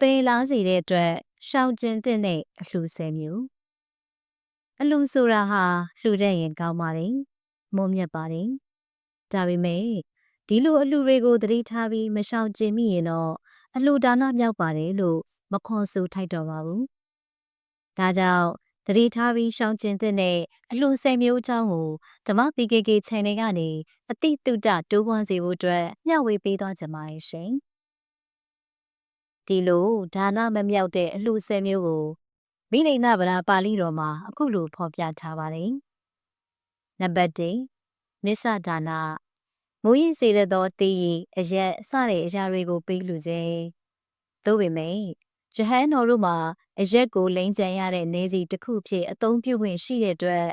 ပယ်လားစေတဲ့အတွက်ရှောင်ကျဉ်တဲ့အလှဆယ်မျိုးအလှဆိုတာဟာလှူတဲ့ရင်ကောင်းပါလေမုံမြတ်ပါတယ်ဒါပေမဲ့ဒီလိုအလှတွေကိုသတိထားပြီးမရှောင်ကျဉ်မိရင်တော့အလှဒါနမြောက်ပါတယ်လို့မခွန်ဆိုထိုက်တော့ပါဘူးဒါကြောင့်သတိထားပြီးရှောင်ကျဉ်တဲ့အလှဆယ်မျိုးအကြောင်းကိုဓမ္မ PKK channel ကနေအတိတုတတိုးပွားစေဖို့အတွက်မျှဝေပေးသွားကြပါရဲ့ရှင် ဒီလိုဒါနမမြောက်တဲ့အလှဆယ်မျိုးကိုမိလိန်နာဗရာပါဠိတော်မှာအခုလိုဖော်ပြထားပါတယ်နံပါတ်1မစ္ဆဒါနမိုးရင်စေတဲ့သောတေးရီအရက်အစတဲ့အရာတွေကိုပေးလူခြင်းသို့ပေမဲ့ယဟန်တော်တို့မှာအရက်ကိုလိမ့်ကြံရတဲ့နေစီတစ်ခုဖြစ်အသုံးပြုခွင့်ရှိတဲ့အတွက်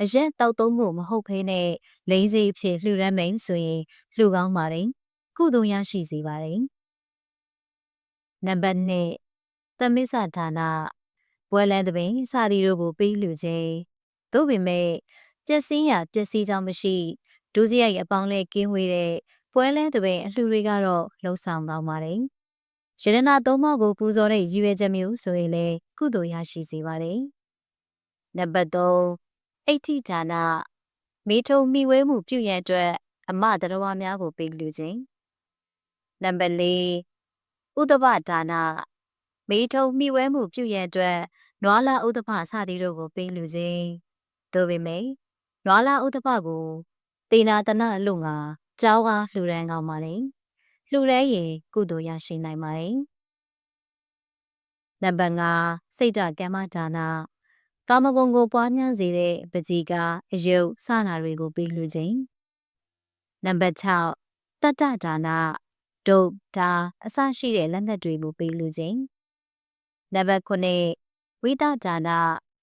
အရက်တောက်သုံးမှုမဟုတ်ဘဲနဲ့လိမ့်စီဖြစ်လှူရမ်းမိန်ဆိုရင်လှူကောင်းပါတယ်ကုသိုလ်ရရှိစေပါတယ် နံပါတ်2သမစ္ဆဒါနဘွယ်လန်တပင်စာရီတို့ကိုပေးလူခြင်းသို့ပေမဲ့ပျက်စီးရပျက်စီးကြောင်းမရှိဒုစရိုက်အပေါင်းလဲကင်းဝေးတဲ့ပွဲလဲတပင်အလှတွေကတော့လှုံ့ဆော်ကောင်းပါတယ်ရတနာသုံးပါးကိုပူဇော်တဲ့ရည်ရွယ်ချက်မျိုးဆိုရင်လည်းကုသိုလ်ရရှိစေပါတယ်နံပါတ်3အဋ္ဌိဒါနမိထုံမိဝဲမှုပြုရန်အတွက်အမတရဝများကိုပေးလူခြင်းနံပါတ်4 ဥဒ္ဒပဒါနမိထုံမိဝဲမှုပြုရန်အတွက်နွာလာဥဒ္ဒပစသည်တို့ကိုပေးလူခြင်းသို့ပေမဲ့နွာလာဥဒ္ဒပကိုတေနာတနအလို့ငါကြောင်းအားလှူဒန်းကောင်းပါလေလှူရဲရင်ကုသိုလ်ရရှိနိုင်ပါတယ်နံပါတ်5စိတ်ဓာတ်ကမ္မဒါနကာမဂုဏ်ကိုပွားများစေတဲ့ပကြီးကအယုတ်စနာတွေကိုပေးလှူခြင်းနံပါတ်6တတ္တဒါန ဒုတ်ဒါအစရှိတဲ့လက်နက်တွေကိုပေးလှူခြင်းနံပါတ်9ဝိသဒါန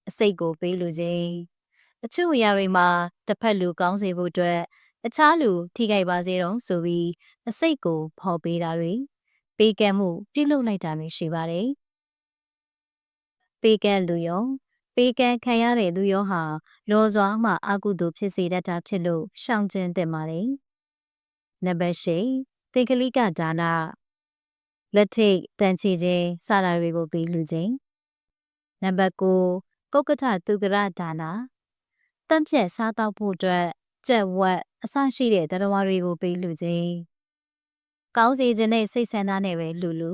အစိတ်ကိုပေးလှူခြင်းအချို့အရာတွေမှာတစ်ဖက်လူကောင်းစေဖို့အတွက်အခြားလူထိခိုက်ပါစေတော့ဆိုပြီးအစိတ်ကိုဖော်ပေးတာတွေပေးကမ်းမှုပြုလုပ်လိုက်တာမျိုးရှိပါတယ်ပေးကမ်းလူရောပေးကမ်းခံရတဲ့သူရောဟာလောစွာမှအကုသို့ဖြစ်စေတတ်တာဖြစ်လို့ရှောင်ကျဉ်သင့်ပါတယ်နံပါတ်၈ သေကလိကဒါနလက်ထိတ်တန်ချီခြင်းစတာတွေကိုပေးလူခြင်းနံပါတ်9ကုက္ကထသူကရဒါနတန့်ဖြတ်စားတော့ဖို့အတွက်ကြက်ဝက်အစရှိတဲ့တရားတွေကိုပေးလူခြင်းကောင်းစီခြင်းနဲ့စိတ်ဆန္ဒနဲ့ပဲလူလူ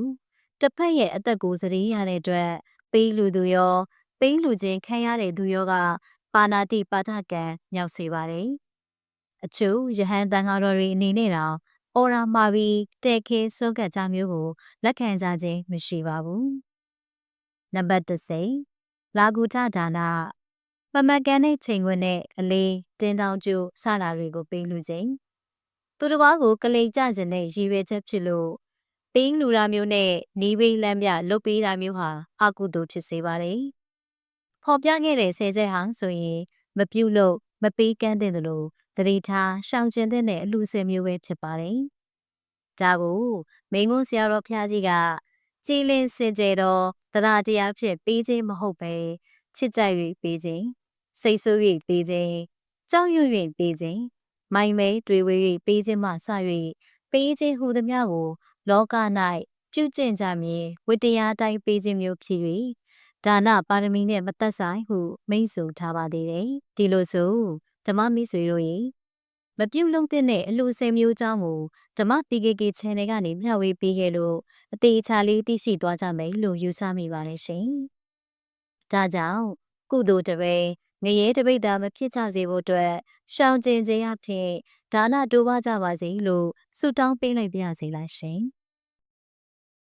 တစ်ဖက်ရဲ့အသက်ကိုစရီးရတဲ့အတွက်ပေးလူသူရောပေးလူခြင်းခံရတဲ့သူရောကပါဏာတိပါဒကံမြောက်စေပါတယ်အချို့ယဟန်တန်ဃာတော်တွေအနေနဲ့တော့ အော်ရာမှာပြီးတဲ့ခဲစောကတ်ကြမျိုးကိုလက်ခံကြခြင်းမရှိပါဘူးနံပါတ်30လာဂုထဒါနမမကန်တဲ့ချိန်ခွင်နဲ့အလေးတင်းတောင်ကျိုးစလာတွေကိုပေးလူခြင်းသူတစ်ပါးကိုကလေးကြခြင်းနဲ့ရည်ရွယ်ချက်ဖြစ်လို့ပင်းလူတာမျိုးနဲ့နီးဝေးလမ်းပြလုတ်ပေးတာမျိုးဟာအကုသို့ဖြစ်စေပါတယ်။ဖော်ပြခဲ့တဲ့ဆယ်ချက်ဟာဆိုရင်မပြုတ်လို့မပေးကမ်းတဲ့လို့ တတိထားရှောင်ကျဉ်တဲ့အလှဆယ်မျိုးပဲဖြစ်ပါတယ်။ဒါကိုမိန်ကုန်းဆရာတော်ဖျားကြီးကကြည်လင်စင်ကြယ်သောတရားတရားဖြစ်ပေးခြင်းမဟုတ်ပဲချစ်ကြိုက်၍ပေးခြင်းစိတ်ဆိုး၍ပေးခြင်းကြောက်ရွံ့၍ပေးခြင်းမိုင်မဲတွေဝေ၍ပေးခြင်းမှစ၍ပေးခြင်းဟူသည်များကို လောက၌ပြုကျင့်ကြမည်ဝတ္တရားတိုင်းပေးခြင်းမျိုးဖြစ်၍ဒါနပါရမီနှင့်မသက်ဆိုင်ဟုမိန့်ဆိုထားပါသေးတယ်ဒီလိုဆို ဓမ္မမိတ်ဆွေတို့၏မပြုတ်လုံးတဲ့အလှဆယ်မျိုးကြောင်းကိုဓမ္မ PKK channel ကနေမျှဝေပေးခဲ့လို့အသေးချာလေးသိရှိသွားကြမယ်လို့ယူဆမိပါတယ်ရှင်။ဒါကြောင့်ကုသိုလ်တပည့်ငရဲတပိတ်တာမဖြစ်ကြစေဖို့အတွက်ရှောင်ကျဉ်ခြင်းအဖြစ်ဒါနတိုးပါကြပါစေလို့ဆုတောင်းပေးလိုက်ပါရစေလားရှင်။